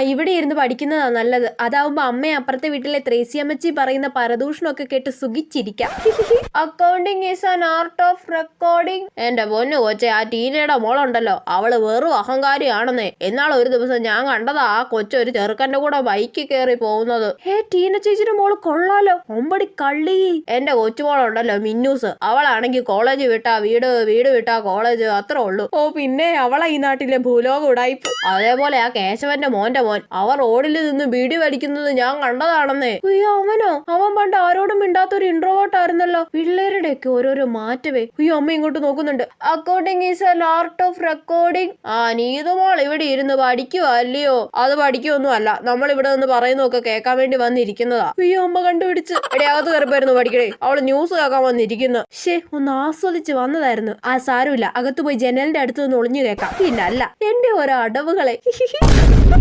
ഇവിടെ ഇരുന്ന് പഠിക്കുന്നതാ നല്ലത്. അതാവുമ്പോ അമ്മ അപ്പുറത്തെ വീട്ടിലെ ത്രേസി അമ്മച്ചി പറയുന്ന പരദൂഷണമൊക്കെ കേട്ട് സുഖിച്ചിരിക്കാം. Accounting is an art of recording എന്റെ പൊന്നു കൊച്ചെ ആ ടീനയുടെ മോളുണ്ടല്ലോ. അവൾ വെറും അഹങ്കാരിയാണെന്നേ. എന്നാൽ ഒരു ദിവസം ഞാൻ കണ്ടതാ ആ കൊച്ചൊരു ചെറുക്കന്റെ കൂടെ ബൈക്കിൽ കയറി പോകുന്നത്. ഹേ ടീന ചേച്ചിയുടെ മോൾ കൊള്ളാലോ. ഒമ്പടി കള്ളി. എന്റെ കൊച്ചുമോളുണ്ടല്ലോ മിന്നൂസ്. അവളാണെങ്കിൽ കോളേജ് വിട്ടാ വീട് വീട് വിട്ടാ കോളേജ് അത്രേ ഉള്ളൂ. ഓ പിന്നെ അവളാ ഈ നാട്ടിലെ ഭൂലോക ഉടായിപ്പ് അതേപോലെ ആ കേശവന്റെ മോന്റെ മോൻ അവർ റോഡിൽ നിന്ന് ബീഡി വലിക്കുന്നത് ഞാൻ കണ്ടതാണെന്നേ. അയ്യോ അവനോ? അവൻ പണ്ട് ആരോടും മിണ്ടാത്തൊരു ഇൻട്രോവേർട്ട് ആയിരുന്നല്ലോ. പിള്ളേരുടെ ഒക്കെ ഓരോരോ മാറ്റവേ. അയ്യോ അമ്മ ഇങ്ങോട്ട് നോക്കുന്നുണ്ട്. Accounting is an art of recording ആ നീതുമോൾ ഇവിടെ ഇരുന്ന് പഠിക്കുക അല്ലയോ അത് പഠിക്കുവൊന്നും അല്ല നമ്മൾ ഇവിടെ നിന്ന് പറയുന്നൊക്കെ കേൾക്കാൻ വേണ്ടി വന്നിരിക്കുന്നതാ. അയ്യോ അമ്മ കണ്ടുപിടിച്ച്. എടേ അകത്ത് പഠിക്കണേ. അവൾ ന്യൂസ് കേൾക്കാൻ വന്നിരിക്കുന്നു. ഷേ ഒന്ന് ആസ്വദിച്ച് വന്നതായിരുന്നു. ആ സാരമില്ല. അകത്ത് പോയി ജനലിന്റെ അടുത്ത് നിന്ന് ഒളിഞ്ഞു കേൾക്കാം. പിന്നെ അല്ല എന്റെ ഓരോ അടവുകളെ.